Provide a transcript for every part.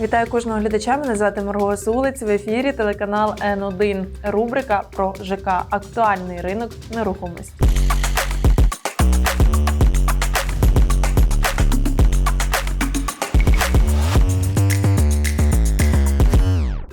Вітаю кожного глядача. Мене звати Марго Сулиць. В ефірі телеканал Н1. Рубрика про ЖК. Актуальний ринок нерухомості.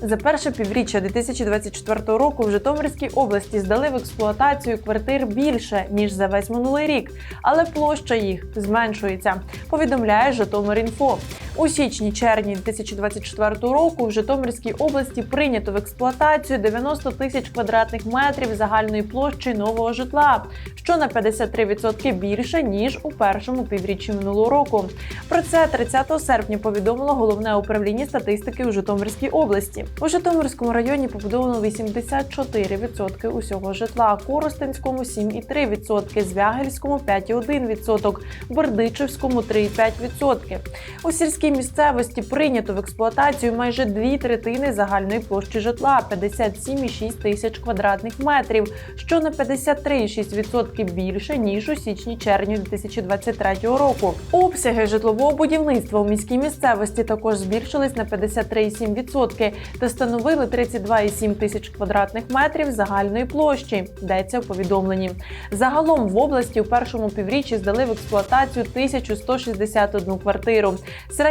За перше півріччя 2024 року в Житомирській області здали в експлуатацію квартир більше ніж за весь минулий рік, але площа їх зменшується. Повідомляє Житомир.Інфо. У січні-червні 2024 року в Житомирській області прийнято в експлуатацію 90 тисяч квадратних метрів загальної площі нового житла, що на 53% більше ніж у першому півріччі минулого року. Про це 30 серпня повідомило головне управління статистики у Житомирській області. У Житомирському районі побудовано 84% усього житла, Коростенському 7,3%, Звягельському 5,1%, Бердичевському 3,5%. У сільській місцевості прийнято в експлуатацію майже дві третини загальної площі житла 57,6 тисяч квадратних метрів, що на 53,6% більше ніж у січні-червні 2023 року. Обсяги житлового будівництва у міській місцевості також збільшились на 53,7% та становили 32,7 тисяч квадратних метрів загальної площі. Йдеться в повідомленні. Загалом в області у першому півріччі здали в експлуатацію 1161 квартиру.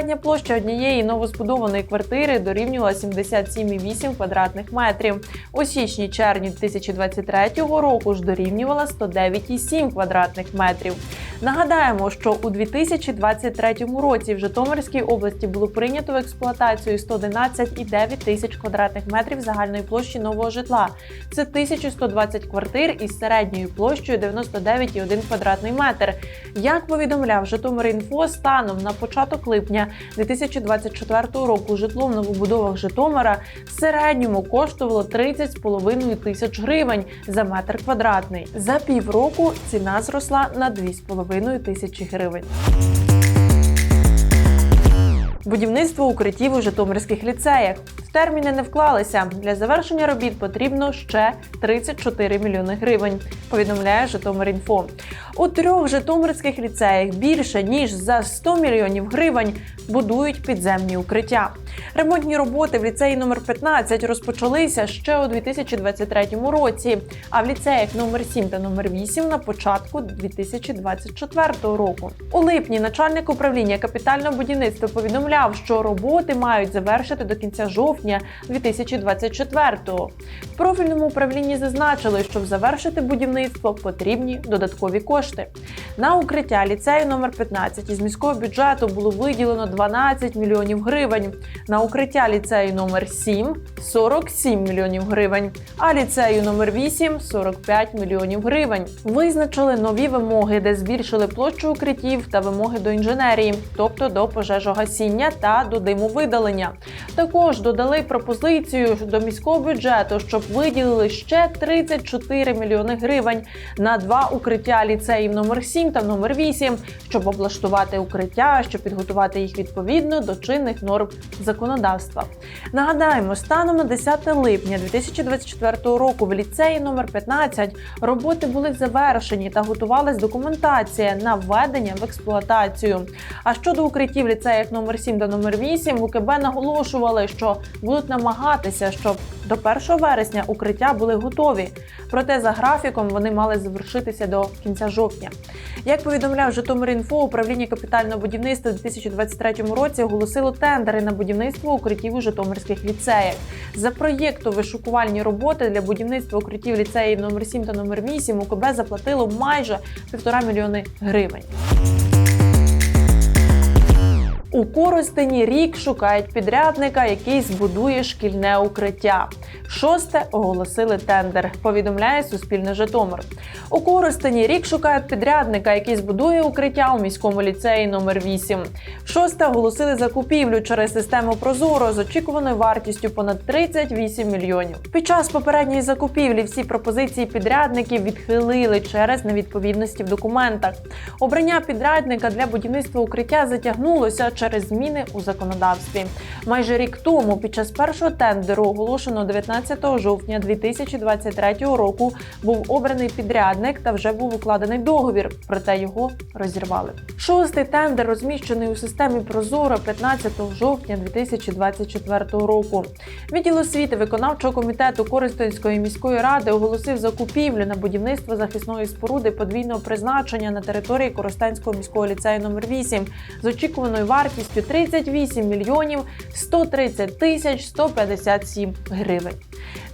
Середня площа однієї новозбудованої квартири дорівнювала 77,8 квадратних метрів. У січні-червні 2023 року ж дорівнювала 109,7 квадратних метрів. Нагадаємо, що у 2023 році в Житомирській області було прийнято в експлуатацію 111,9 тисяч квадратних метрів загальної площі нового житла. Це 1120 квартир із середньою площею 99,1 квадратний метр. Як повідомляв Житомир.Інфо, станом на початок липня 2024 року житло в новобудовах Житомира в середньому коштувало 30,5 тисяч гривень за метр квадратний. За півроку ціна зросла на 2,5 тисячі гривень. Будівництво укриттів у житомирських ліцеях. В терміни не вклалися. Для завершення робіт потрібно ще 34 мільйони гривень. Повідомляє Житомир.Інфо. У трьох житомирських ліцеях більше ніж за 100 мільйонів гривень будують підземні укриття. Ремонтні роботи в ліцеї номер 15 розпочалися ще у 2023 році, а в ліцеях номер 7 та номер 8 на початку 2024 року. У липні начальник управління капітального будівництва повідомляв, що роботи мають завершити до кінця жовтня 2024-го. В профільному управлінні зазначили, щоб завершити будівництво потрібні додаткові кошти. На укриття ліцею номер 15 із міського бюджету було виділено 12 мільйонів гривень. На укриття ліцею номер 7 – 47 мільйонів гривень, а ліцею номер 8 – 45 мільйонів гривень. Визначили нові вимоги, де збільшили площу укриттів та вимоги до інженерії, тобто до пожежогасіння та до димовидалення. Також додали пропозицію до міського бюджету, щоб виділили ще 34 мільйони гривень на два укриття ліцеїв номер 7 та номер 8, щоб облаштувати укриття, щоб підготувати їх відповідно до чинних норм законодавства. Нагадаємо, станом на 10 липня 2024 року в ліцеї номер 15 роботи були завершені та готувалась документація на введення в експлуатацію. А щодо укриттів в ліцеях номер 7 та номер 8 в УКБ наголошували, що будуть намагатися, щоб до 1 вересня укриття були готові. Проте за графіком вони мали завершитися до кінця жовтня. Як повідомляв Житомир.Інфо, управління капітального будівництва у 2023 році оголосило тендери на будівництво укриттів у Житомирських ліцеях. За проєкту-вишукувальні роботи для будівництва укриттів ліцеїв номер 7 та номер 8 УКБ заплатило майже півтора мільйони гривень. У Коростені рік шукають підрядника, який збудує шкільне укриття. Шосте оголосили тендер. Повідомляє Суспільне Житомир. У Коростені рік шукають підрядника, який збудує укриття у міському ліцеї номер 8 Шосте оголосили закупівлю через систему Прозоро з очікуваною вартістю понад 38 мільйонів. Під час попередньої закупівлі всі пропозиції підрядників відхилили через невідповідності в документах. Обрання підрядника для будівництва укриття затягнулося через зміни у законодавстві. Майже рік тому, під час першого тендеру, оголошеного 19 жовтня 2023 року, був обраний підрядник та вже був укладений договір, проте його розірвали. Шостий тендер розміщений у системі Прозоро 15 жовтня 2024 року. Відділ освіти виконавчого комітету Коростенської міської ради оголосив закупівлю на будівництво захисної споруди подвійного призначення на території Коростенського міського ліцею номер 8 з очікуваною вартістю 38 мільйонів 130 тисяч 157 гривень.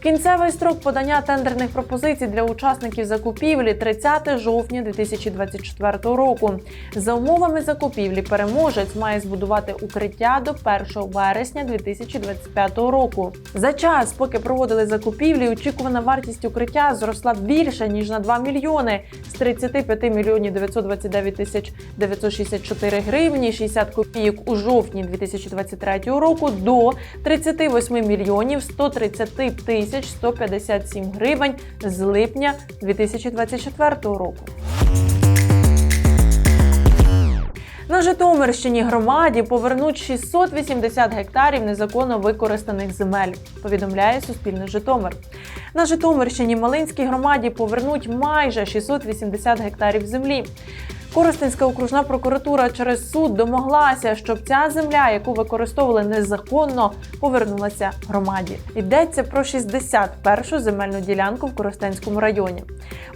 Кінцевий строк подання тендерних пропозицій для учасників закупівлі 30 жовтня 2024 року. За умовами закупівлі переможець має збудувати укриття до 1 вересня 2025 року. За час, поки проводили закупівлі, очікувана вартість укриття зросла більше ніж на 2 мільйони з 35 мільйонів 929 тисяч 964 гривні 60 копійок у жовтні 2023 року до 38 мільйонів 130 тисяч 157 гривень з липня 2024 року. На Житомирщині громаді повернуть 680 гектарів незаконно використаних земель. Повідомляє Суспільне Житомир. На Житомирщині Малинській громаді повернуть майже 680 гектарів землі. Коростенська окружна прокуратура через суд домоглася, щоб ця земля, яку використовували незаконно, повернулася громаді. Йдеться про 61-шу земельну ділянку в Коростенському районі.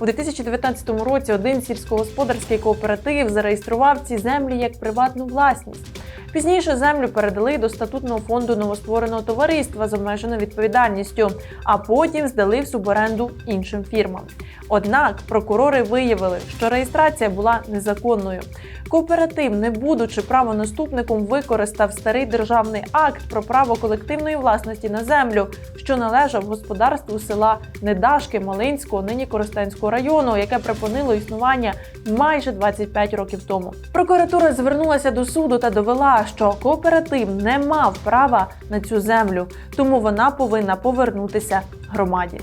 У 2019 році один сільськогосподарський кооператив зареєстрував ці землі як приватну власність. Пізніше землю передали до статутного фонду новоствореного товариства з обмеженою відповідальністю, а потім здали в суборенду іншим фірмам. Однак прокурори виявили, що реєстрація була незаконною. Кооператив, не будучи правонаступником, використав старий державний акт про право колективної власності на землю, що належав господарству села Недашки Малинського, нині Коростенського району, яке припинило існування майже 25 років тому. Прокуратура звернулася до суду та довела, що кооператив не мав права на цю землю, тому вона повинна повернутися громаді.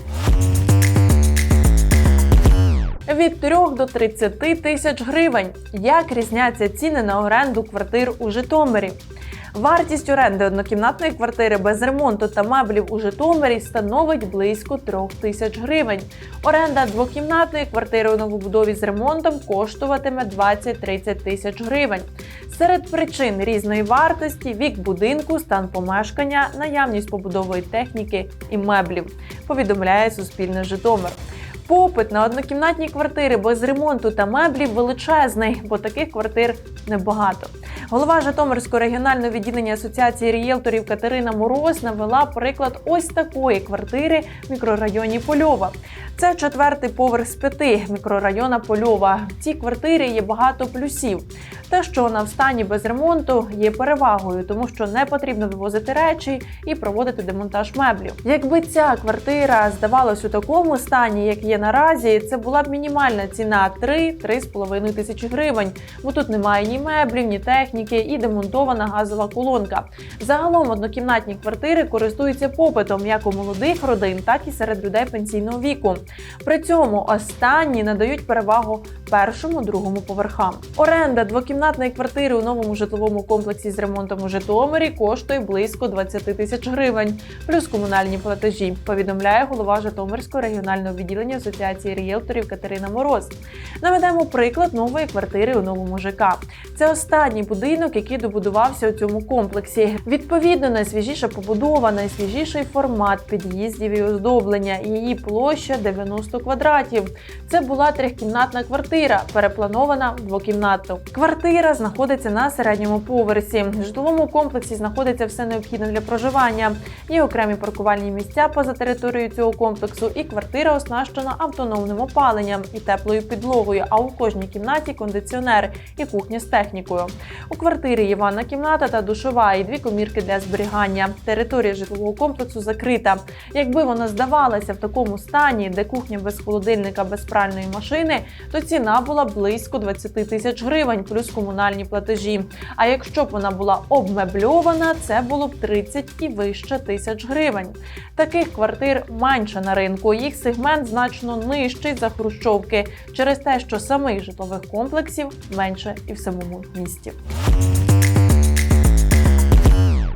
Від 3 до 30 тисяч гривень. Як різняться ціни на оренду квартир у Житомирі? Вартість оренди однокімнатної квартири без ремонту та меблів у Житомирі становить близько 3 тисяч гривень. Оренда двокімнатної квартири у новобудові з ремонтом коштуватиме 20-30 тисяч гривень. Серед причин різної вартості вік будинку, стан помешкання, наявність побудової техніки і меблів. Повідомляє Суспільне Житомир. Попит на однокімнатні квартири без ремонту та меблів величезний, бо таких квартир небагато. Голова Житомирського регіонального відділення Асоціації рієлторів Катерина Мороз навела приклад ось такої квартири в мікрорайоні Польова. Це четвертий поверх з п'яти мікрорайона Польова. В цій квартирі є багато плюсів. Те, що вона в стані без ремонту, є перевагою, тому що не потрібно вивозити речі і проводити демонтаж меблів. Якби ця квартира здавалась у такому стані, як є наразі, це була б мінімальна ціна 3-3,5 тисячі гривень, бо тут немає ні меблів, ні техніки і демонтована газова колонка. Загалом однокімнатні квартири користуються попитом як у молодих родин, так і серед людей пенсійного віку. При цьому останні надають перевагу першому, другому поверхам. Оренда двокімнатної квартири у новому житловому комплексі з ремонтом у Житомирі коштує близько 20 тисяч гривень, плюс комунальні платежі. Повідомляє голова Житомирського регіонального відділення Асоціації рієлторів Катерина Мороз. Наведемо приклад нової квартири у новому ЖК. Це останній будинок, який добудувався у цьому комплексі. Відповідно, найсвіжіша побудова, найсвіжіший формат під'їздів і оздоблення. Її площа 90 квадратів. Це була трьохкімнатна квартира, перепланована в двокімнатну. Квартира знаходиться на середньому поверсі. В житловому комплексі знаходиться все необхідне для проживання. Є окремі паркувальні місця поза територією цього комплексу, і квартира оснащена автономним опаленням і теплою підлогою. А у кожній кімнаті кондиціонер і кухня з технікою. У квартирі є ванна кімната та душова, і дві комірки для зберігання. Територія житлового комплексу закрита. Якби вона здавалася в такому стані, де кухня без холодильника, без пральної машини, то ціна була близько 20 тисяч гривень, плюс комунальні платежі. А якщо б вона була обмебльована, це було б 30 і вище тисяч гривень. Таких квартир менше на ринку. Їх сегмент значно нижчий за хрущовки через те, що самих житлових комплексів менше і в самому місті.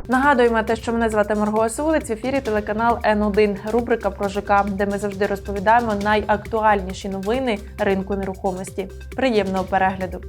Нагадуємо те, що мене звати Марго Асулиць, в ефірі телеканал Н1, рубрика про ЖК, де ми завжди розповідаємо найактуальніші новини ринку нерухомості. Приємного перегляду!